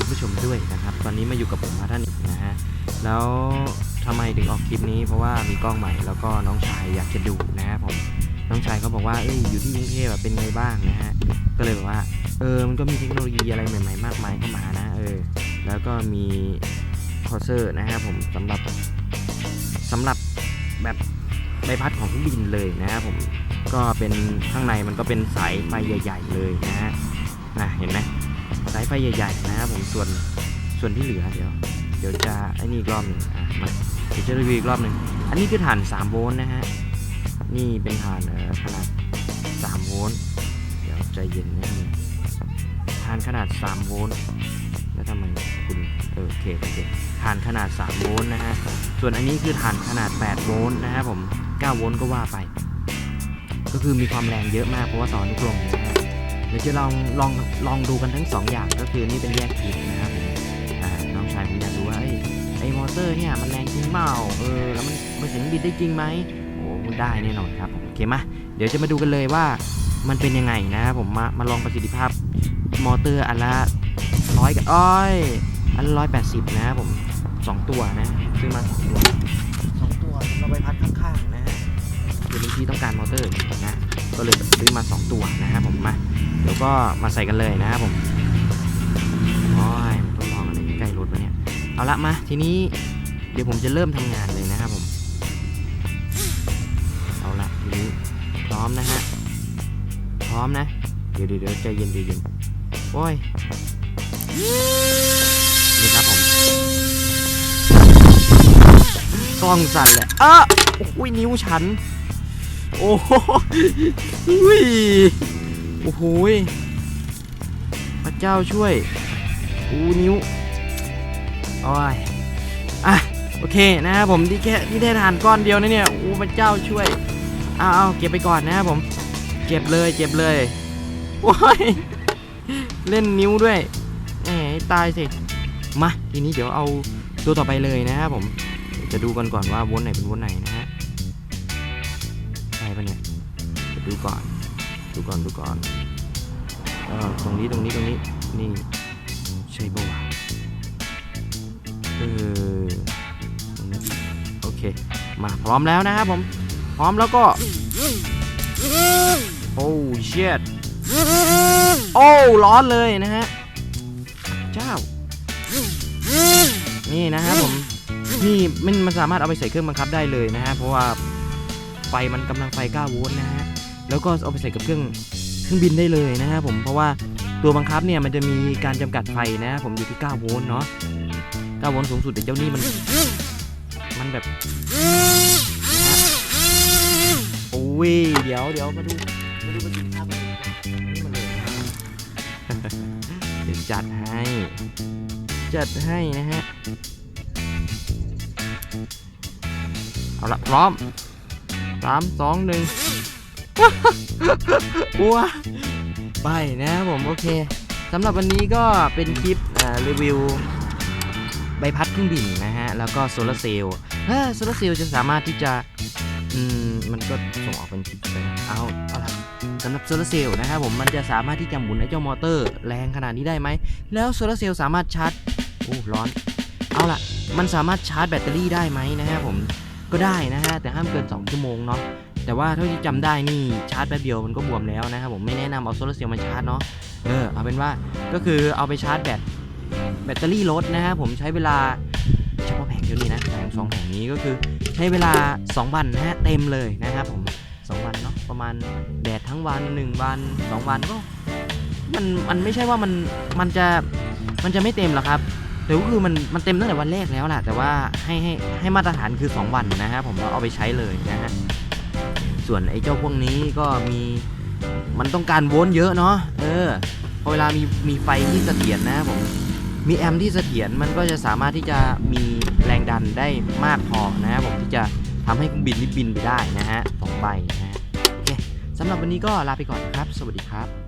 คุณผู้ชมด้วยนะครับ ตอนนี้มาอยู่กับผมพาท่านอีกนะฮะ แล้วทำไมถึงออกคลิปนี้เพราะว่ามีกล้องใหม่แล้วก็น้องชายอยากจะดูนะฮะผม น้องชายเขาบอกว่าเอ้ยอยู่ที่กรุงเทพเป็นไงบ้างนะฮะ ก็เลยบอกว่า เออ มันก็มีเทคโนโลยีอะไรใหม่ ๆ มากมายเข้ามานะ เออ แล้วก็มีคอเซอร์นะฮะผมสำหรับสำหรับแบบใบพัดของเครื่องบินเลยนะฮะผมก็เป็นข้างในมันก็เป็นสายไฟใหญ่ ๆ เลยนะฮะนะเห็นไหม สายไฟใหญ่ๆนะครับผมส่วนส่วนที่เหลือเดี๋ยวเดี๋ยวจะไอ้นี่อีกรอบหนึ่งอะมาเดี๋ยวจะรีวิวอีกรอบหนึ่งอันนี้คือฐาน 3 โวลต์นะฮะนี่เป็นฐานขนาด 3 โวลต์เดี๋ยวใจเย็นนิดนึงฐานขนาด 3 โวลต์แล้วทำไมคุณเออโอเคโอเคฐานขนาด 3 โวลต์นะฮะส่วนอันนี้คือฐานขนาด 8 โวลต์นะฮะผม 9 โวลต์ก็ว่าไป ก็คือมีความแรงเยอะมากเพราะว่าต่อนุกลมนะฮะ เดี๋ยวจะลองลองลองดูกันทั้งสองอย่างก็คือนี่เป็นแยกคลิปนะครับน้องชายผมอยากดูว่าไอ้มอเตอร์เนี่ยมันแรงจริงเปล่าเออแล้วมันมันถึงบิดได้จริงไหมโอ้มันได้แน่นอนครับโอเคมาเดี๋ยวจะมาดูกันเลยว่ามันเป็นยังไงนะครับผมมามาลองประสิทธิภาพมอเตอร์อันละร้อยกับอ้อยอันละร้อยแปดสิบนะครับผมสองตัวนะซื้อมาสองตัวสองตัวเราไปพัดข้างๆนะ ฮะเดี๋ยวบางทีต้องการมอเตอร์นะก็เลยซื้อมา 2 ตัวนะครับผมมาเดี๋ยวก็มาใส่กันเลยนะครับผมโอ้ยมันต้องลองอะไรใกล้รถวะเนี่ยเอาละมาทีนี้เดี๋ยวผมจะเริ่มทำงานเลยนะครับผมเอาละทีนี้พร้อมนะฮะพร้อมนะเดี๋ยวเดี๋ยวเดี๋ยวใจเย็นใจเย็นโอ้ยนี่ครับผมกล้องสั่นเลยเออโอ้ยนิ้วฉัน โอ้โหอุ้ยโอ้โหพระเจ้าช่วยอู้นิ้วโอ้ยอะโอเคนะครับผมที่แค่ที่ได้ทานก้อนเดียวนะเนี่ยอู้พระเจ้าช่วยเอาเอาเก็บไปก่อนนะครับผม เก็บเลยเก็บเลยโอ้ยเล่นนิ้วด้วยแหมตายสิมาทีนี้เดี๋ยวเอาตัวต่อไปเลยนะครับผม จะดูกันก่อนว่าวนไหนเป็นวนไหนนะฮะ ปะเนี่ยดูก่อน ดูก่อน ดูก่อนเออตรงนี้ ตรงนี้ ตรงนี้ นี่ ใช่ปะวะเออตรงนี้โอเค มาพร้อมแล้วนะครับผม พร้อมแล้วก็ โอ้เชียดโอ้ ร้อนเลยนะฮะ เจ้า นี่นะครับผม นี่มันมันสามารถเอาไปใส่เครื่องบังคับได้เลยนะฮะ เพราะว่า ไฟมันกำลังไฟ 9 โวลต์นะฮะ แล้วก็เอาไปใส่กับเครื่องเครื่องบินได้เลยนะฮะผมเพราะว่าตัวบังคับเนี่ยมันจะมีการจำกัดไฟนะผมอยู่ที่ 9 โวลต์เนาะ 9 โวลต์สูงสุดแต่เจ้านี่มันมันแบบโอ้ยเดี๋ยวเดี๋ยวมาดูมาดูประสิทธิภาพนี่มันเลยเดี๋ยวจัดให้ จัดให้นะฮะ เอาละพร้อม สามสองหนึ่งว้าไปนะครับผมโอเคสำหรับวันนี้ก็เป็นคลิปอ่ารีวิวใบพัดเครื่องบินนะฮะ แล้วก็โซลาร์เซลล์เฮ้ยโซลาร์เซลล์จะสามารถที่จะ อืม มันก็ส่งออกเป็นคลิปไปนะเอาเอาละสำหรับโซลาร์เซลล์นะครับผมมันจะสามารถที่จะหมุนไอ้เจ้ามอเตอร์แรงขนาดนี้ได้ไหม แล้วโซลาร์เซลล์สามารถชาร์จโอ้ร้อน เอาล่ะ มันสามารถชาร์จแบตเตอรี่ได้ไหมนะฮะผม ก็ได้นะฮะแต่ห้ามเกิน 2 ชั่วโมงเนาะแต่ว่าเท่าที่จำได้นี่ชาร์จแป๊บเดียวมันก็บวมแล้วนะครับผมไม่แนะนำเอาโซลาร์เซลล์มาชาร์จเนาะเออเอาเป็นว่าก็คือเอาไปชาร์จแบตแบตเตอรี่รถนะฮะผมใช้เวลาเฉพาะแผงเดียวนี้นะแผงสองแผงนี้ก็คือใช้เวลา 2 วันนะฮะเต็มเลยนะครับผม2วันเนาะประมาณแดดทั้งวัน 1 วัน 2 วันก็มันมันไม่ใช่ว่ามันมันจะมันจะไม่เต็มหรอกครับ แต่ก็คือมันมันเต็มตั้งแต่วันแรกแล้วแหละแต่ว่าให้ให้ให้มาตรฐานคือ 2 วันนะฮะผมเราเอาไปใช้เลยนะฮะส่วนไอ้เจ้าพวกนี้ก็มีมันต้องการโวลต์เยอะเนาะเออพอเวลามีมีไฟที่เสถียรนะครับผมมีแอมที่เสถียรมันก็จะสามารถที่จะมีแรงดันได้มากพอนะครับผมที่จะทำให้เครื่องบินนี่บินไปได้นะฮะสองใบนะฮะโอเคสำหรับวันนี้ก็ลาไปก่อนครับ สวัสดีครับ